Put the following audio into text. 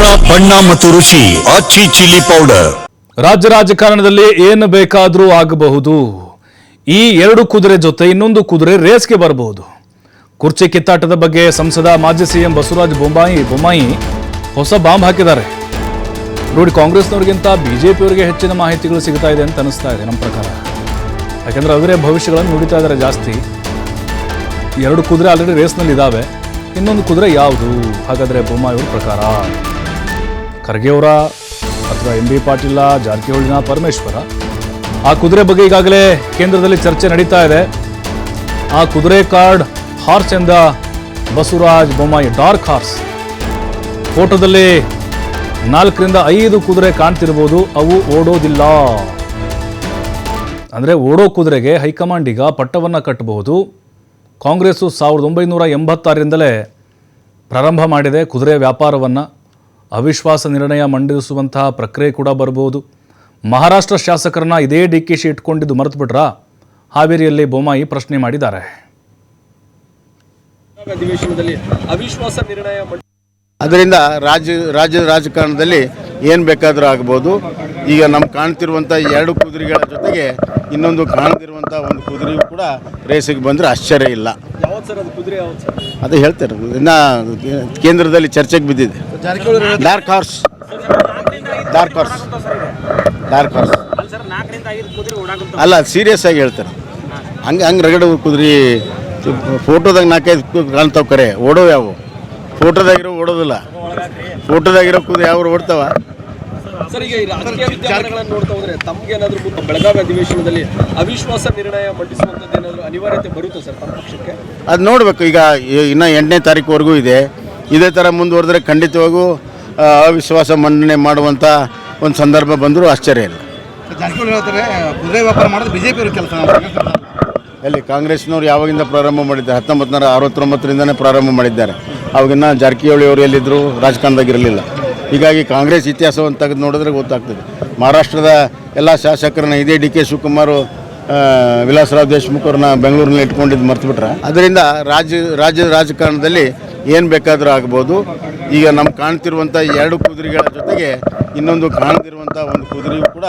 ಖಾರ ಬಣ್ಣ ಮತ್ತು ರುಚಿ ಆಚಿ ಚಿಲ್ಲಿ ಪೌಡರ್. ರಾಜ್ಯ ರಾಜಕಾರಣದಲ್ಲಿ ಏನು ಬೇಕಾದರೂ ಆಗಬಹುದು. ಈ ಎರಡು ಕುದುರೆ ಜೊತೆ ಇನ್ನೊಂದು ಕುದುರೆ ರೇಸ್ಗೆ ಬರಬಹುದು ಕುರ್ಚಿ ಕಿತ್ತಾಟದ ಬಗ್ಗೆ ಸಂಸದ ಮಾಜಿ ಸಿಎಂ ಬಸವರಾಜ ಬೊಮ್ಮಾಯಿ ಬೊಮ್ಮಾಯಿ ಹೊಸ ಬಾಂಬ್ ಹಾಕಿದ್ದಾರೆ. ನೋಡಿ, ಕಾಂಗ್ರೆಸ್ನವ್ರಿಗಿಂತ ಬಿಜೆಪಿಯವರಿಗೆ ಹೆಚ್ಚಿನ ಮಾಹಿತಿಗಳು ಸಿಗ್ತಾ ಇದೆ ಅಂತ ಅನಿಸ್ತಾ ಇದೆ ನಮ್ಮ ಪ್ರಕಾರ. ಯಾಕಂದ್ರೆ ಅವರೇ ಭವಿಷ್ಯಗಳನ್ನು ನುಡಿತಾ ಇದ್ದಾರೆ ಜಾಸ್ತಿ. ಎರಡು ಕುದುರೆ ಆಲ್ರೆಡಿ ರೇಸ್ನಲ್ಲಿ ಇದ್ದಾವೆ ಇನ್ನೊಂದು ಕುದುರೆ ಯಾವುದು? ಹಾಗಾದರೆ ಬೊಮ್ಮಾಯಿ ಅವ್ರ ಪ್ರಕಾರ. ಖರ್ಗೆ ಅವರ ಅಥವಾ ಎಂ ಬಿ ಪಾಟೀಲ, ಜಾರಕಿಹೊಳಿನ ಪರಮೇಶ್ವರ. ಆ ಕುದುರೆ ಬಗ್ಗೆ ಈಗಾಗಲೇ ಕೇಂದ್ರದಲ್ಲಿ ಚರ್ಚೆ ನಡೀತಾ ಇದೆ. ಆ ಕುದುರೆ ಕಾರ್ಡ್ ಹಾರ್ಸ್ ಎಂದ ಬಸವರಾಜ್ ಬೊಮ್ಮಾಯಿ, ಡಾರ್ಕ್ ಹಾರ್ಸ್. ಫೋಟೋದಲ್ಲಿ ನಾಲ್ಕರಿಂದ ಐದು ಕುದುರೆ ಕಾಣ್ತಿರ್ಬೋದು, ಅವು ಓಡೋದಿಲ್ಲ. ಅಂದರೆ ಓಡೋ ಕುದುರೆಗೆ ಹೈಕಮಾಂಡ್ ಈಗ ಪಟ್ಟವನ್ನು ಕಟ್ಟಬಹುದು. ಕಾಂಗ್ರೆಸ್ಸು ಸಾವಿರದ ಒಂಬೈನೂರ ಎಂಬತ್ತಾರರಿಂದಲೇ ಪ್ರಾರಂಭ ಮಾಡಿದೆ ಕುದುರೆ ವ್ಯಾಪಾರವನ್ನು. ಅವಿಶ್ವಾಸ ನಿರ್ಣಯ ಮಂಡಿಸುವಂತಹ ಪ್ರಕ್ರಿಯೆ ಕೂಡ ಬರ್ಬೋದು. ಮಹಾರಾಷ್ಟ್ರ ಶಾಸಕರನ್ನ ಇದೇ ಡಿ ಕೆ ಶಿ ಇಟ್ಕೊಂಡಿದ್ದು ಮರೆತು ಬಿಟ್ರಾ ಹಾವೇರಿಯಲ್ಲಿ ಬೊಮ್ಮಾಯಿ ಪ್ರಶ್ನೆ ಮಾಡಿದ್ದಾರೆ. ಅಧಿವೇಶನದಲ್ಲಿ ಅವಿಶ್ವಾಸ ನಿರ್ಣಯ ಅದರಿಂದ ರಾಜ್ಯ ರಾಜ್ಯದ ರಾಜಕಾರಣದಲ್ಲಿ ಏನು ಬೇಕಾದರೂ ಆಗ್ಬೋದು. ಈಗ ನಮ್ಮ ಕಾಣ್ತಿರುವಂಥ ಎರಡು ಕುದುರೆಗಳ ಜೊತೆಗೆ ಇನ್ನೊಂದು ಕಾಣದಿರುವಂಥ ಒಂದು ಕುದುರೆಯು ಕೂಡ ರೇಸಿಗೆ ಬಂದರೆ ಆಶ್ಚರ್ಯ ಇಲ್ಲ. ಸರ್? ಅದು ಕುದುರೆ ಯಾವತ್ ಸರ್? ಅದು ಹೇಳ್ತಾರೆ ಇನ್ನ ಕೇಂದ್ರದಲ್ಲಿ ಚರ್ಚೆಗೆ ಬಿದ್ದಿದೆ. Dark horse dark horse dark horse ಅಲ್ಲ ಸೀರಿಯಸ್ ಆಗಿ ಹೇಳ್ತಾರೆ ಹಂಗೆ ಹಂಗೆ ರಗಡ ಕುದುರೆ ಫೋಟೋದಾಗ ನಾಲ್ಕೈದು ಕಾಣ್ತಾವ ಕರೆ. ಓಡೋ ಯಾವ? ಫೋಟೋದಾಗಿರೋ ಓಡೋದಿಲ್ಲ. ಫೋಟೋದಾಗಿರೋ ಕುದುರೆ ಯಾವ ಓಡ್ತಾವ? ಸರ್ ಈಗ ಈ ರಾಜಕೀಯ ವಿದ್ಯಮಾನಗಳನ್ನು ನೋಡ್ತಾ ಹೋದ್ರೆ ತಮ್ಗೆ ಏನಾದ್ರು ಬೆಳಗಾವಿ ಅಧಿವೇಶನದಲ್ಲಿ ಅವಿಶ್ವಾಸ ನಿರ್ಣಯ ಮಂಡಿಸುವಂತದ್ದು ಏನಾದ್ರು ಅನಿವಾರ್ಯತೆ ಬರುತ್ತೆ ಸರ್ ತಮ್ಮ ಪಕ್ಷಕ್ಕೆ? ಅದು ನೋಡಬೇಕು ಈಗ ಇನ್ನ ಎಂಟನೇ ತಾರೀಕುವರೆಗೂ ಇದೆ. ಇದೇ ಥರ ಮುಂದುವರೆದ್ರೆ ಖಂಡಿತವಾಗೂ ಅವಿಶ್ವಾಸ ಮಂಡನೆ ಮಾಡುವಂಥ ಒಂದು ಸಂದರ್ಭ ಬಂದರೂ ಆಶ್ಚರ್ಯ ಇಲ್ಲ. ಜಾರಕಿಹೊಳಿ ಹೇಳ್ತಾರೆ ಕುದುರೆ ವ್ಯಾಪಾರ ಮಾಡೋದು ಬಿಜೆಪಿ ಅವ್ರ ಕೆಲಸ ಎಲ್ಲಿ ಕಾಂಗ್ರೆಸ್ನವ್ರು ಯಾವಾಗಿಂದ ಪ್ರಾರಂಭ ಮಾಡಿದ್ದಾರೆ? ಹತ್ತೊಂಬತ್ತು ನೂರ ಅರವತ್ತೊಂಬತ್ತರಿಂದನೇ ಪ್ರಾರಂಭ ಮಾಡಿದ್ದಾರೆ. ಅವಾಗಿನ್ನ ಜಾರಕಿಹೊಳಿ ಅವರು ಎಲ್ಲಿದ್ದರು ರಾಜಕಾರಣದಾಗ ಇರಲಿಲ್ಲ. ಹೀಗಾಗಿ ಕಾಂಗ್ರೆಸ್ ಇತಿಹಾಸವನ್ನು ತೆಗೆದು ನೋಡಿದ್ರೆ ಗೊತ್ತಾಗ್ತದೆ. ಮಹಾರಾಷ್ಟ್ರದ ಎಲ್ಲ ಶಾಸಕರನ್ನ ಇದೇ ಡಿ ಕೆ ಶಿವಕುಮಾರ್ ವಿಲಾಸರಾವ್ ದೇಶ್ಮುಖ್ ಅವ್ರನ್ನ ಬೆಂಗಳೂರಿನಲ್ಲಿ ಇಟ್ಕೊಂಡಿದ್ದು ಮರ್ತು ಅದರಿಂದ ರಾಜ್ಯ, ರಾಜ್ಯದ ರಾಜಕಾರಣದಲ್ಲಿ ಏನು ಬೇಕಾದರೂ ಆಗ್ಬೋದು. ಈಗ ನಮ್ಮ ಕಾಣ್ತಿರುವಂಥ ಎರಡು ಕುದುರೆಗಳ ಜೊತೆಗೆ ಇನ್ನೊಂದು ಕಾಣ್ತಿರುವಂಥ ಒಂದು ಕುದುರೆಯು ಕೂಡ